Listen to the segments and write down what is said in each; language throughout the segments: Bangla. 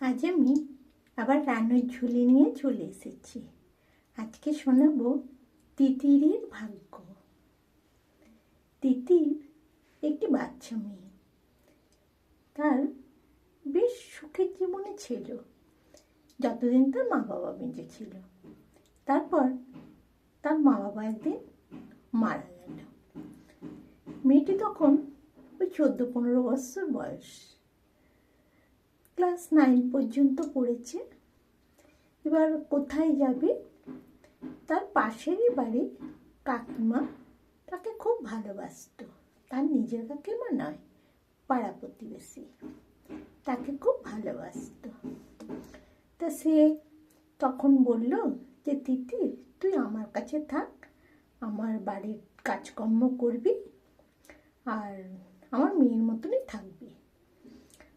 আজ আমি আবার রান্নার ঝুলি নিয়ে চলে এসেছি। আজকে শোনাবো তিতিরের ভাগ্য। তিতির একটি বাচ্চা মেয়ে। তার বেশ সুখের জীবনে ছিল। যতদিন তার মা বাবা বেঁচে ছিল। তারপর তার মা বাবা একদিন মারা গেল। মেয়েটি তখন ওই চোদ্দ পনেরো বছর বয়স। ক্লাস নাইন পর্যন্ত পড়েছে। এবার কোথায় যাবে? তার পাশেরই বাড়ি কাকিমা তাকে খুব ভালোবাসতো। তার নিজের কাকিমা নয়, পাড়া প্রতিবেশী। তাকে খুব ভালোবাসতো। তা সে তখন বলল যে তিতি তুই আমার কাছে থাক, আমার বাড়ির কাজকর্ম করবি আর আমার মেয়ের মতনই থাকবি।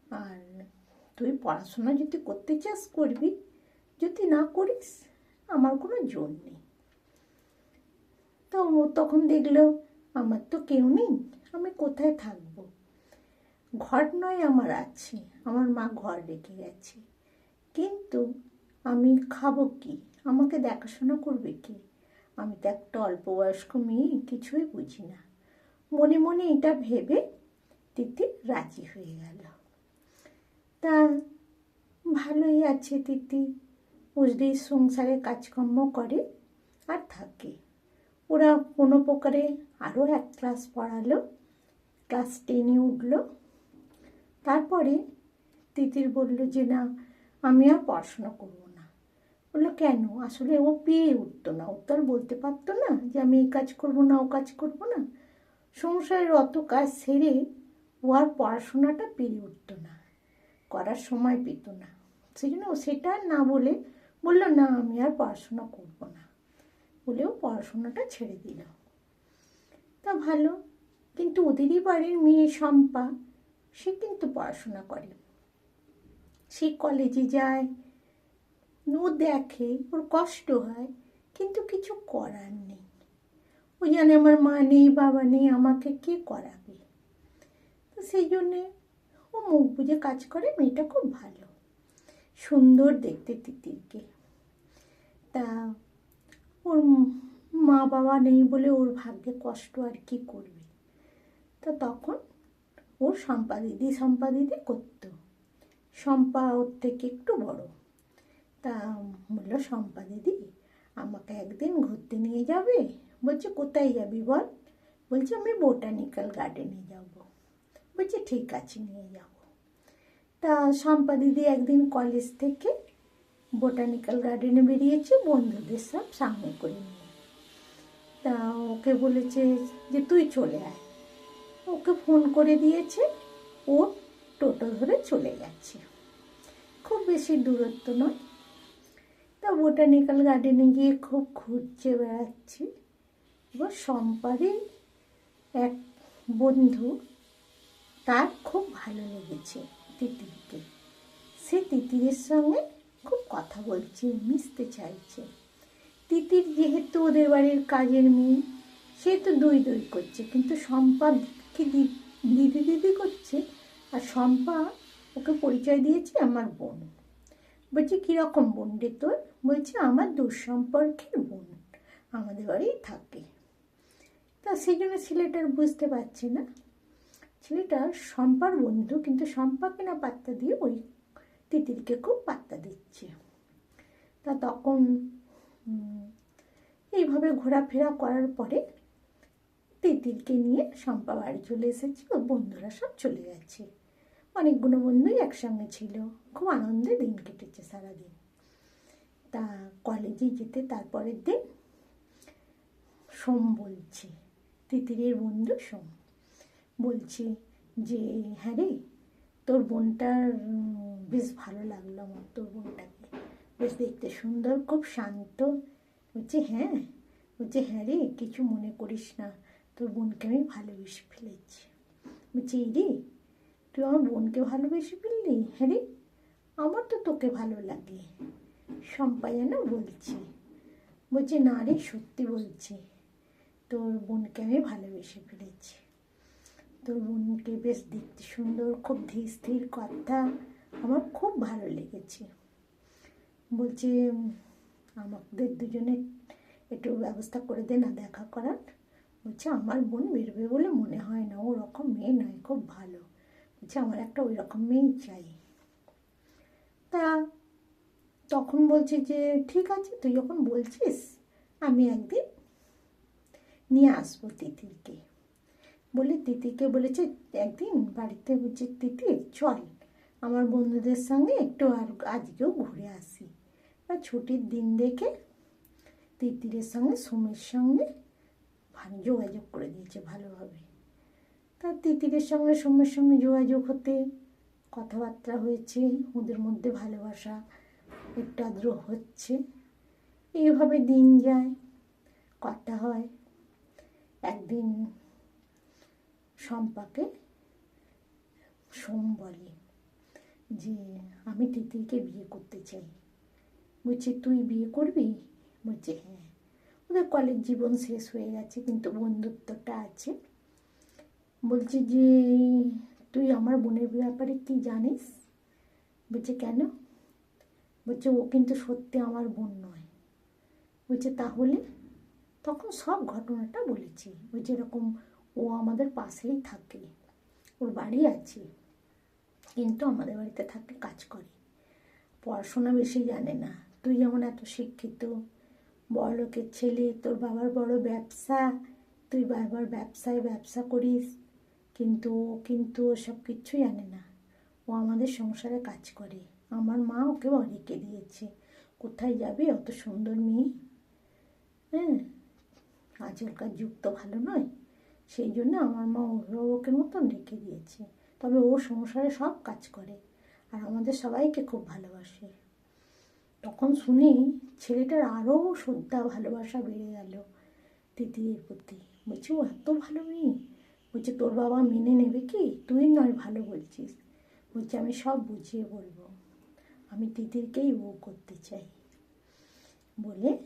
আর তুই পড়াশোনা যদি করতে চাস করবি, যদি না করিস, আমার কোনো জোর নেই। তো ও তখন দেখল, আমার তো কেউ নেই, আমি কোথায় থাকব? ঘর নয় আমার আছে, আমার মা ঘর রেখে গেছে। কিন্তু আমি খাব কি? আমাকে দেখাশোনা করবে কি? আমি তো একটা অল্প বয়স্ক মেয়ে, কিছুই বুঝি না। মনে মনে এটা ভেবে তিতি রাজি হয়ে গেল। তা ভালোই আছে তিতি বুঝলেই সংসারে কাজকর্ম করে আর থাকে। ওরা কোনো প্রকারে আরও এক ক্লাস পড়ালো, ক্লাস টেনে উঠল। তারপরে তিতির বলল যে, না, আমি আর পড়াশোনা করব না। বলল, কেন? আসলে ও পেয়ে উঠতো না। ও তো আর বলতে পারতো না যে, আমি এই কাজ করব না, ও কাজ করব না। সংসারের অত কাজ সেরে ও আর পড়াশোনাটা পেরে উঠতো না। করার সময় পেত না। সেই জন্য সেটা না বলে বলল, না, আমি আর পড়াশোনা করব না। বলেও পড়াশোনাটা ছেড়ে দিল। তা ভালো, কিন্তু ওদেরই বাড়ির মেয়ে শম্পা, সে কিন্তু পড়াশোনা করে। সে কলেজে যায়, ও দেখে, ওর কষ্ট হয়, কিন্তু কিছু করার নেই। ও জানে, আমার মা নেই, বাবা নেই, আমাকে কে করাবে? তো সেই জন্যে ও মুখ বুঝে কাজ করে মেয়েটা খুব ভালো। সুন্দর দেখতে তিতিরকে। তা ওর মা বাবা নেই বলে ওর ভাগ্যে কষ্ট আর কি করবে? তা তখন ওর শম্পা দিদি শম্পা দিদি করতো। শম্পা ওর থেকে একটু বড়। তা বলল, শম্পা দিদি, আমাকে একদিন ঘুরতে নিয়ে যাবে? বলছে, কোথায় যাবি বল? বলছে, আমি বোটানিক্যাল গার্ডেনে যাব। বলছে, ঠিক আছে, নিয়ে যাব। তা শম্পা দিদি একদিন কলেজ থেকে বোটানিক্যাল গার্ডেনে বেরিয়েছে, বন্ধুদের সব সামনে করে নিয়ে। তা ওকে বলেছে যে, তুই চলে আয়। ওকে ফোন করে দিয়েছে, ও টোটো ধরে চলে গেছে খুব বেশি দূরত্ব নয়। তা বোটানিক্যাল গার্ডেনে গিয়ে খুব ঘুরছে, বেড়াচ্ছি। এবার সম্পারই এক বন্ধু তার খুব ভালো লেগেছে তিতিরকে সে তিতিরের সঙ্গে খুব কথা বলছে, মিশতে চাইছে। তিতির যেহেতু ওদের বাড়ির কাজের মেয়ে, সে তো দই দই করছে, কিন্তু সম্পাকে দিদি দিদি করছে, আর শম্পা ওকে পরিচয় দিয়েছে আমার বোন। বলছে কীরকম বোন রে তোর? বলছে, আমার দুঃসম্পর্কের বোন, আমাদের বাড়ি থাকে। তা সেই জন্য ছেলেটার বুঝতে পারছে না। ছেলেটা শম্পার বন্ধু, কিন্তু শম্পাকে না পাত্তা দিয়ে ওই তিতিরকে খুব পাত্তা দিচ্ছে। তা তখন এইভাবে ঘোরাফেরা করার পরে তিতিরকে নিয়ে শম্পা বাড়ি চলে এসেছে ওর বন্ধুরা সব চলে গেছে। অনেকগুলো বন্ধুই একসঙ্গে ছিল। খুব আনন্দে দিন কেটেছে সারাদিন। তা কলেজে যেতে তারপরের দিন সোম বলছে, তিতিরের বন্ধু সোম। বলছে যে হ্যাঁ রে, তোর বোনটার বেশ ভালো লাগল আমার, তোর বোনটাকে। বেশ দেখতে সুন্দর, খুব শান্ত। বলছে হ্যাঁ। বলছে হ্যাঁ রে, কিছু মনে করিস না, তোর বোনকে আমি ভালোবেসে ফেলেছি। বলছি রে, তুই আমার বোনকে ভালোবেসে ফেললি? হ্যাঁ রে, আমার তো তোকে ভালো লাগে। শম্পা যেন বলছি। বলছে, না রে, সত্যি বলছি, তোর বোনকে আমি ভালোবেসে ফেলেছি। তোর বোনকে বেশ দেখতে সুন্দর, খুব ধীর স্থির কথা। আমার খুব ভালো লেগেছে। বলছে, আমাদের দুজনে একটু ব্যবস্থা করে দে না দেখা করার। বলছে, আমার বোন বেরোবে বলে মনে হয় না। ওরকম মেয়ে নয়, খুব ভালো। বলছে, আমার একটা ওই রকম মেয়েই চাই। তা তখন বলছে যে, ঠিক আছে, তুই যখন বলছিস, আমি একদিন নিয়ে আসব তিতিরকে বলে তিতিকে বলেছে, একদিন বাড়িতে বলছে তিতির চল আমার বন্ধুদের সঙ্গে একটু আর আজকেও ঘুরে আসি। বা ছুটির দিন দেখে তিতিরের সঙ্গে সোমের সঙ্গে যোগাযোগ করে দিয়েছে ভালোভাবে। তা তিতিরের সঙ্গে সোমের সঙ্গে যোগাযোগ হতে কথাবার্তা হয়েছে, ওদের মধ্যে ভালোবাসা একটু আদ্র হচ্ছে। এইভাবে দিন যায়, কথা হয়। একদিন সম্পাকে সোম বলে যে, আমি তিতিরকে বিয়ে করতে চাই। বলছে, তুই বিয়ে করবি? বলছে হ্যাঁ। ওদের কলেজ জীবন শেষ হয়ে গেছে, কিন্তু বন্ধুত্বটা আছে। বলছে যে, তুই আমার বোনের ব্যাপারে কি জানিস? বলছে, কেন? বলছে, ও কিন্তু সত্যি আমার বোন নয়। বলছে, তাহলে? তখন সব ঘটনাটা বলেছি। ওই যেরকম ও আমাদের পাশেই থাকে। ওর বাড়ি আছে, কিন্তু আমাদের বাড়িতে থাকে, কাজ করে। পড়াশোনা বেশি জানে না। তুই যেমন এত শিক্ষিত বড় লোকের ছেলে, তোর বাবার বড় ব্যবসা, তুই বারবার ব্যবসায় ব্যবসা করিস, কিন্তু ও কিন্তু ওসব কিচ্ছু জানে না। ও আমাদের সংসারে কাজ করে। আমার মা ওকে রেখে দিয়েছে। কোথায় যাবে, অত সুন্দর মেয়ে? হ্যাঁ আজকালকার যুগ তো ভালো নয়। সেই জন্য আমার মা অভিভাবকের মতন রেখে দিয়েছে। তবে ও সংসারে সব কাজ করে আর আমাদের সবাইকে খুব ভালোবাসে। তখন শুনি ছেলেটার আরও শ্রদ্ধা, ভালোবাসা বেড়ে গেল তিতির প্রতি। বলছি, ও এত ভালো মেয়ে? বলছে, তোর বাবা মেনে নেবে কি? তুই নয়, ভালো বলছিস। বলছে, আমি সব বুঝিয়ে বলব। আমি তিতিরকেই ও করতে চাই। বলে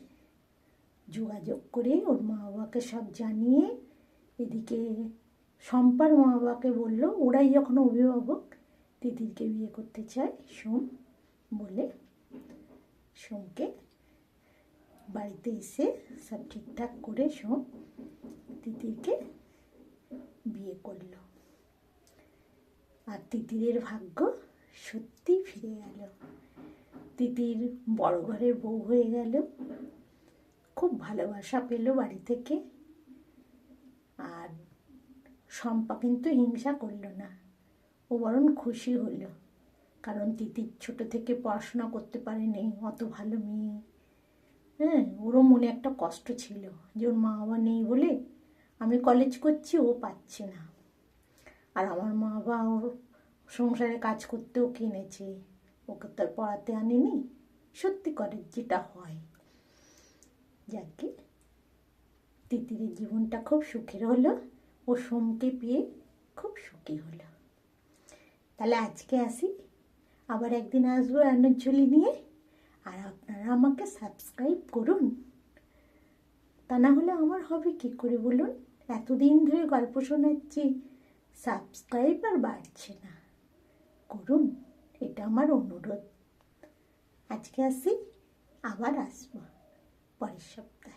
যোগাযোগ করে ওর মা বাবাকে সব জানিয়ে এদিকে শম্পার মা বাবাকে বলল, ওরাই যখন অভিভাবক। তিতিরকে বিয়ে করতে চায় সোম বলে, সোমকে বাড়িতে এসে সব ঠিকঠাক করে সোম তিতিরকে বিয়ে করল। আর তিতিরের ভাগ্য সত্যি ফিরে গেল তিতির বড় ঘরের বউ হয়ে গেল। খুব ভালোবাসা পেল বাড়ি থেকে। শম্পা কিন্তু হিংসা করল না। ও বরং খুশি হলো কারণ তিতির ছোট থেকে পড়াশোনা করতে পারেনি, অত ভালো মেয়ে। হ্যাঁ ওরও মনে একটা কষ্ট ছিল যে ওর মা বাবা নেই বলে আমি কলেজ করছি, ও পাচ্ছে না। আর আমার মা বাবা ওর সংসারে কাজ করতেও কিনেছে। ওকে তো পড়াতে আনেনি। সত্যি করে যেটা হয়। যাকে তিতিরের জীবনটা খুব সুখের হলো। ও সোমকে পেয়ে খুব সুখী হলো তাহলে আজকে আসি। আবার একদিন আসব রান্নার ঝুলি নিয়ে। আর আপনারা আমাকে সাবস্ক্রাইব করুন। তা না হলে আমার হবে কী করে বলুন? এতদিন ধরে গল্প শোনাচ্ছি সাবস্ক্রাইব আর বাড়ছে না। করুন, এটা আমার অনুরোধ। আজকে আসি, আবার আসব। পরের সপ্তাহে।